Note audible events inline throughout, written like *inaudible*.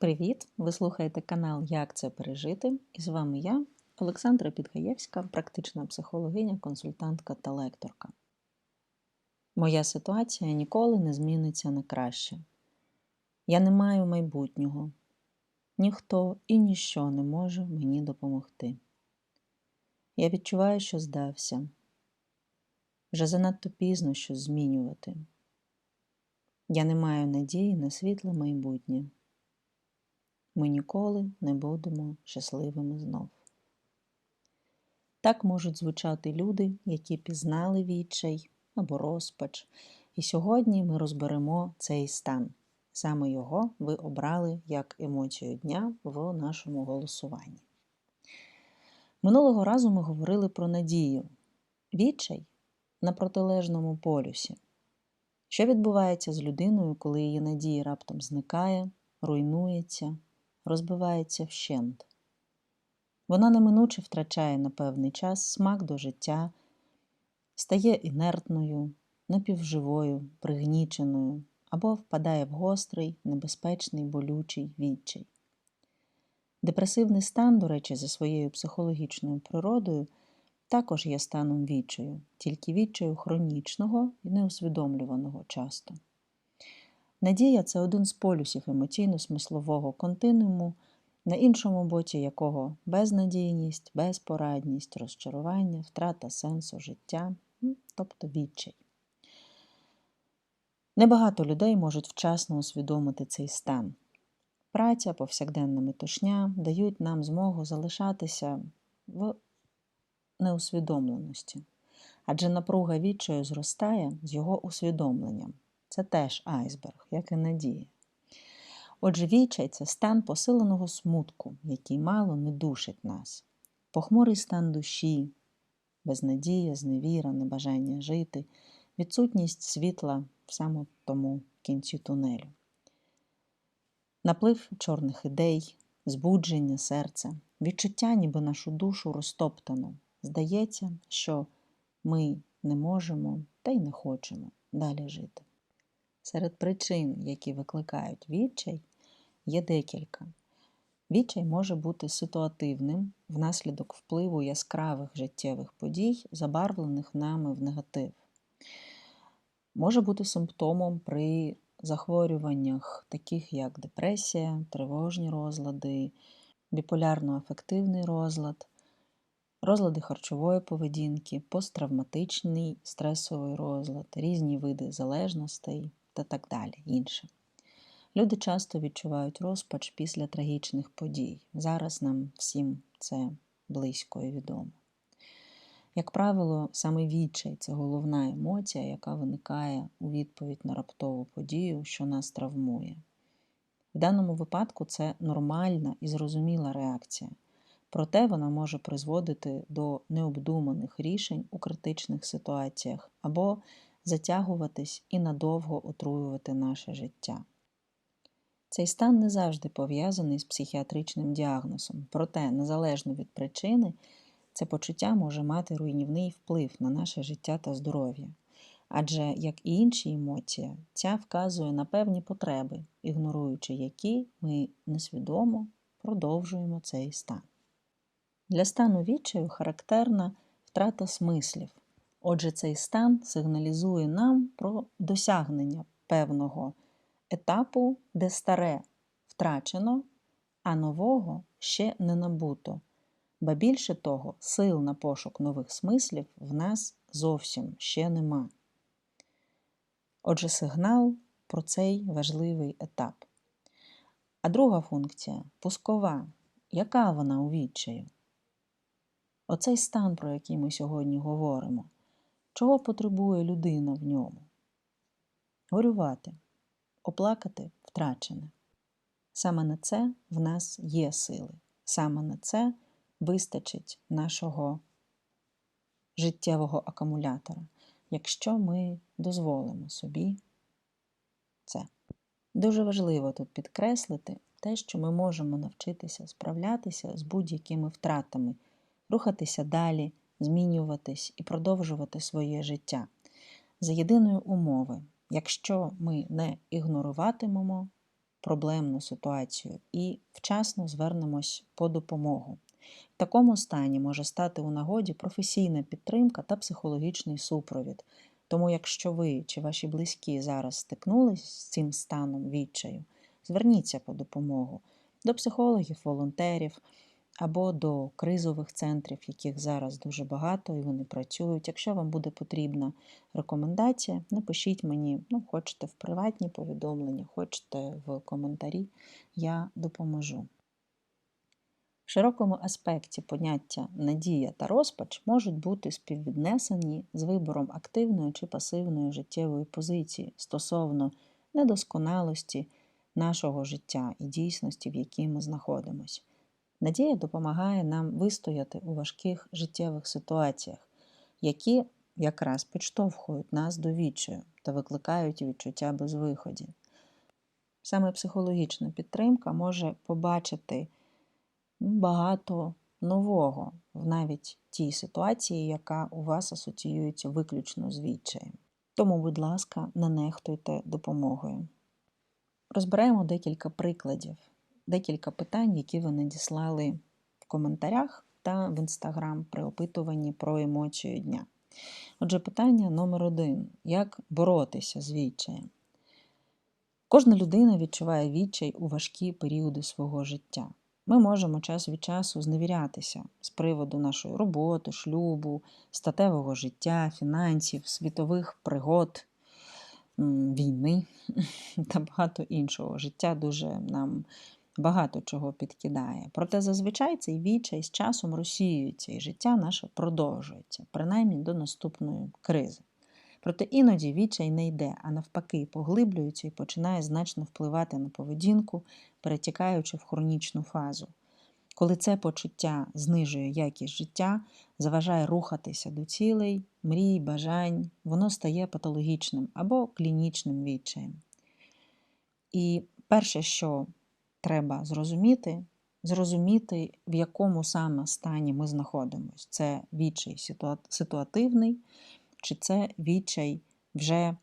Привіт! Ви слухаєте канал Як це пережити? І з вами я, Олександра Підгаєвська, практична психологиня, консультантка та лекторка. Моя ситуація ніколи не зміниться на краще. Я не маю майбутнього. Ніхто і ніщо не може мені допомогти. Я відчуваю, що здався. Вже занадто пізно щось змінювати. Я не маю надії на світле майбутнє. Ми ніколи не будемо щасливими знов. Так можуть звучати люди, які пізнали відчай або розпач. І сьогодні ми розберемо цей стан. Саме його ви обрали як емоцію дня в нашому голосуванні. Минулого разу ми говорили про надію. Відчай на протилежному полюсі. Що відбувається з людиною, коли її надія раптом зникає, руйнується, розбивається вщент? Вона неминуче втрачає на певний час смак до життя, стає інертною, напівживою, пригніченою або впадає в гострий, небезпечний, болючий відчай. Депресивний стан, до речі, за своєю психологічною природою, також є станом відчаю, тільки відчаю хронічного і неусвідомлюваного часто. Надія це один з полюсів емоційно-смислового континууму, на іншому боці якого безнадійність, безпорадність, розчарування, втрата сенсу життя, тобто відчай. Небагато людей можуть вчасно усвідомити цей стан. Праця, повсякденна метушня дають нам змогу залишатися в неусвідомленості, адже напруга відчаю зростає з його усвідомленням. Це теж айсберг, як і надія. Отже, відчай це стан посиленого смутку, який мало не душить нас, похмурий стан душі, безнадія, зневіра, небажання жити, відсутність світла в саме тому кінці тунелю, наплив чорних ідей, збудження серця, відчуття, ніби нашу душу розтоптано. Здається, що ми не можемо та й не хочемо далі жити. Серед причин, які викликають відчай, є декілька. Відчай може бути ситуативним внаслідок впливу яскравих життєвих подій, забарвлених нами в негатив. Може бути симптомом при захворюваннях, таких як депресія, тривожні розлади, біполярно-афективний розлад, розлади харчової поведінки, посттравматичний стресовий розлад, різні види залежностей та так далі. інше. Люди часто відчувають розпач після трагічних подій. Зараз нам всім це близько і відомо. Як правило, саме відчай це головна емоція, яка виникає у відповідь на раптову подію, що нас травмує. В даному випадку це нормальна і зрозуміла реакція, проте вона може призводити до необдуманих рішень у критичних ситуаціях або затягуватись і надовго отруювати наше життя. Цей стан не завжди пов'язаний з психіатричним діагнозом, проте, незалежно від причини, це почуття може мати руйнівний вплив на наше життя та здоров'я. Адже, як і інші емоції, ця вказує на певні потреби, ігноруючи які ми несвідомо продовжуємо цей стан. Для стану відчаю характерна втрата смислів. Отже, цей стан сигналізує нам про досягнення певного етапу, де старе втрачено, а нового ще не набуто. Ба більше того, сил на пошук нових смислів в нас зовсім ще нема. Отже, сигнал про цей важливий етап. А друга функція пускова. Яка вона у відчаю? Оцей стан, про який ми сьогодні говоримо, чого потребує людина в ньому? Горювати, оплакати втрачене. Саме на це в нас є сили. Саме на це вистачить нашого життєвого акумулятора, якщо ми дозволимо собі це. Дуже важливо тут підкреслити те, що ми можемо навчитися справлятися з будь-якими втратами, рухатися далі, змінюватись і продовжувати своє життя за єдиної умови, якщо ми не ігноруватимемо проблемну ситуацію і вчасно звернемось по допомогу. В такому стані може стати у нагоді професійна підтримка та психологічний супровід. Тому, якщо ви чи ваші близькі зараз стикнулись з цим станом відчаю, зверніться по допомогу до психологів, волонтерів або до кризових центрів, яких зараз дуже багато і вони працюють. Якщо вам буде потрібна рекомендація, напишіть мені, ну, хочете в приватні повідомлення, хочете в коментарі, я допоможу. В широкому аспекті поняття надія та розпач можуть бути співвіднесені з вибором активної чи пасивної життєвої позиції стосовно недосконалості нашого життя і дійсності, в якій ми знаходимося. Надія допомагає нам вистояти у важких життєвих ситуаціях, які якраз підштовхують нас до відчаю та викликають відчуття безвиході. Саме психологічна підтримка може побачити багато нового в навіть тій ситуації, яка у вас асоціюється виключно з відчаєм. Тому, будь ласка, не нехтуйте допомогою. Розберемо декілька прикладів, декілька питань, які ви надіслали в коментарях та в інстаграм при опитуванні про емоцію дня. Отже, питання номер один: як боротися з відчаєм? Кожна людина відчуває відчай у важкі періоди свого життя. Ми можемо час від часу зневірятися з приводу нашої роботи, шлюбу, статевого життя, фінансів, світових пригод, війни *laughs* та багато іншого. Життя дуже нам багато чого підкидає. Проте зазвичай цей відчай з часом розсіюється, і життя наше продовжується, принаймні до наступної кризи. Проте іноді відчай не йде, а навпаки, поглиблюється і починає значно впливати на поведінку, перетікаючи в хронічну фазу. Коли це почуття знижує якість життя, заважає рухатися до цілей, мрій, бажань, воно стає патологічним або клінічним відчаєм. І перше, що треба зрозуміти, зрозуміти, в якому саме стані ми знаходимося. Це відчай ситуативний, чи це відчай вже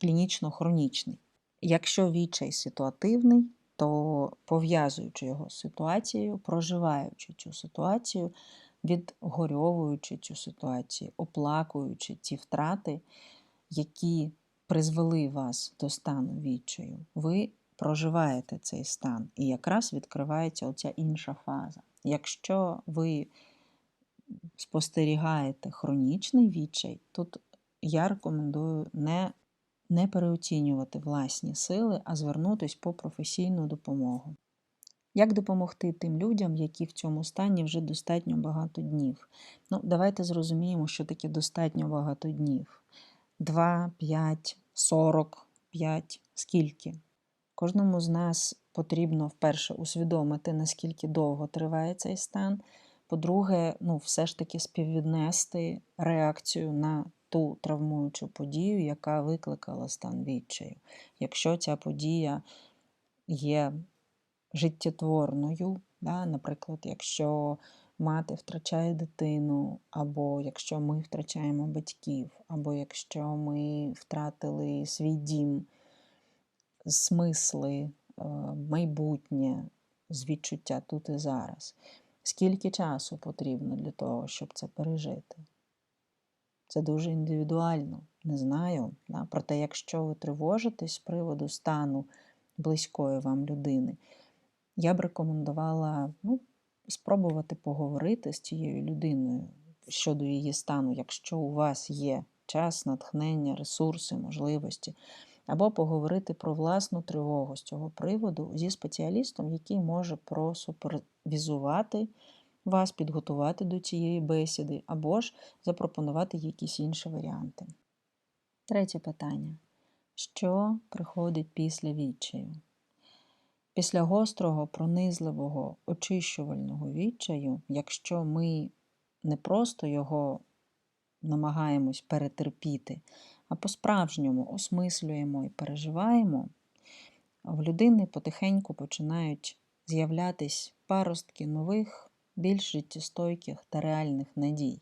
клінічно-хронічний. Якщо відчай ситуативний, то пов'язуючи його з ситуацією, проживаючи цю ситуацію, відгорьовуючи цю ситуацію, оплакуючи ті втрати, які призвели вас до стану відчаю, ви проживаєте цей стан. І якраз відкривається оця інша фаза. Якщо ви спостерігаєте хронічний відчай, тут я рекомендую не не переоцінювати власні сили, а звернутися по професійну допомогу. Як допомогти тим людям, які в цьому стані вже достатньо багато днів? Ну, Давайте зрозуміємо, що таке достатньо багато днів. 2, 5, 40, 5, скільки? Кожному з нас потрібно вперше усвідомити, наскільки довго триває цей стан. По-друге, ну, все ж таки співвіднести реакцію на ту травмуючу подію, яка викликала стан відчаю. Якщо ця подія є життєтворною, да, наприклад, якщо мати втрачає дитину, або якщо ми втрачаємо батьків, або якщо ми втратили свій дім, смисли, е, майбутнє з відчуття тут і зараз. Скільки часу потрібно для того, щоб це пережити? Це дуже індивідуально, не знаю. Да? Проте, якщо ви тривожитесь з приводу стану близької вам людини, я б рекомендувала ну, спробувати поговорити з цією людиною щодо її стану, якщо у вас є час, натхнення, ресурси, можливості, або поговорити про власну тривогу з цього приводу зі спеціалістом, який може просупервізувати вас підготувати до цієї бесіди, або ж запропонувати якісь інші варіанти. Третє питання. Що приходить після відчаю? Після гострого, пронизливого, очищувального відчаю, якщо ми не просто його намагаємось перетерпіти, а по-справжньому осмислюємо і переживаємо, в людини потихеньку починають з'являтись паростки нових більш життєстойких та реальних надій,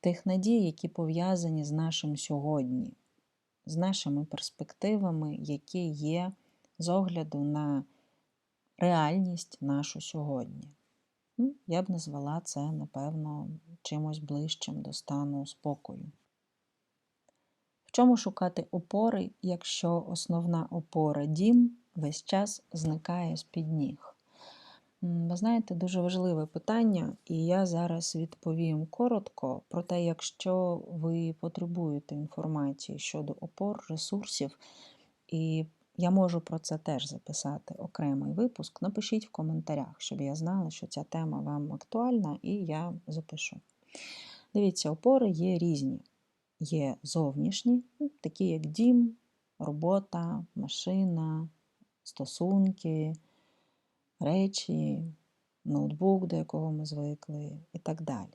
тих надій, які пов'язані з нашим сьогодні, з нашими перспективами, які є з огляду на реальність нашу сьогодні. Ну, Я б назвала це, напевно, чимось ближчим до стану спокою. Чому шукати опори, якщо основна опора дім весь час зникає з-під ніг? Ви знаєте, дуже важливе питання, і я зараз відповім коротко про те, якщо ви потребуєте інформації щодо опор, ресурсів, і я можу про це теж записати окремий випуск. Напишіть в коментарях, щоб я знала, що ця тема вам актуальна, і я запишу. Дивіться, опори є різні. Є зовнішні, ну, такі як дім, робота, машина, стосунки, речі, ноутбук, до якого ми звикли, і так далі.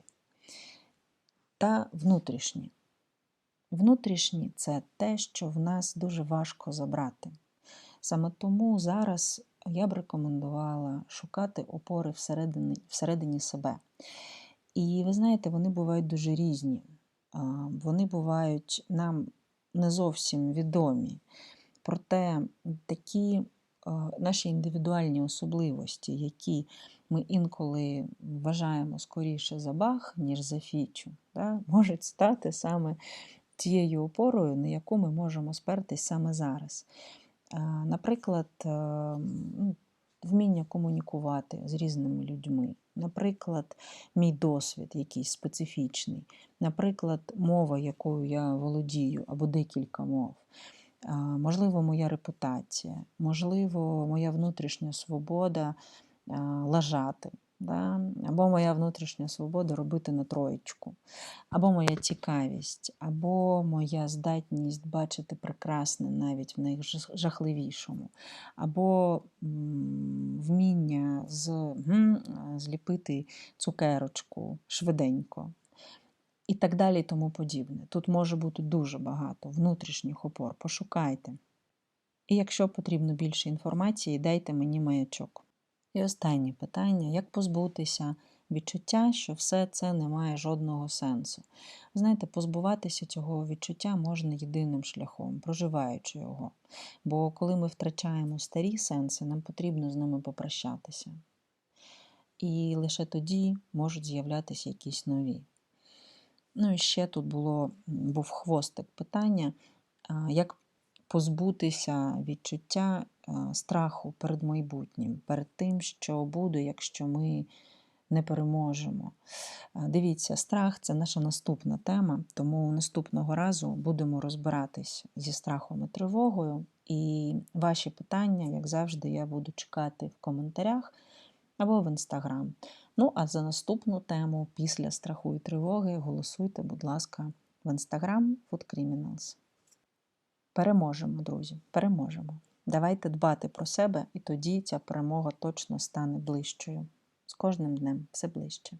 Та внутрішні. Внутрішні це те, що в нас дуже важко забрати. Саме тому зараз я б рекомендувала шукати опори всередині, всередині себе. І ви знаєте, вони бувають дуже різні. Вони бувають нам не зовсім відомі. Проте такі наші індивідуальні особливості, які ми інколи вважаємо скоріше за бах, ніж за фічу, да, *laughs* можуть стати саме тією опорою, на яку ми можемо спертись саме зараз. Наприклад, ну, вміння комунікувати з різними людьми, наприклад, мій досвід якийсь специфічний, наприклад, мова, якою я володію, або декілька мов. Можливо, моя репутація, можливо, моя внутрішня свобода лажати, да? або моя внутрішня свобода робити на троєчку, або моя цікавість, або моя здатність бачити прекрасне навіть в найжахливішому, або вміння з, зліпити цукерочку швиденько. І так далі і тому подібне. Тут може бути дуже багато внутрішніх опор. Пошукайте. І якщо потрібно більше інформації, дайте мені маячок. І останнє питання: як позбутися відчуття, що все це не має жодного сенсу? Знаєте, позбуватися цього відчуття можна єдиним шляхом, проживаючи його. Бо коли ми втрачаємо старі сенси, нам потрібно з ними попрощатися. І лише тоді можуть з'являтися якісь нові. Ну і ще тут було, був хвостик питання, як позбутися відчуття страху перед майбутнім, перед тим, що буде, якщо ми не переможемо. Дивіться, страх це наша наступна тема, тому наступного разу будемо розбиратись зі страхом і тривогою. І ваші питання, як завжди, я буду чекати в коментарях або в інстаграм. Ну, а за наступну тему після страху і тривоги голосуйте, будь ласка, в інстаграм Food Criminals. Переможемо, друзі, переможемо. Давайте дбати про себе, і тоді ця перемога точно стане ближчою. З кожним днем все ближче.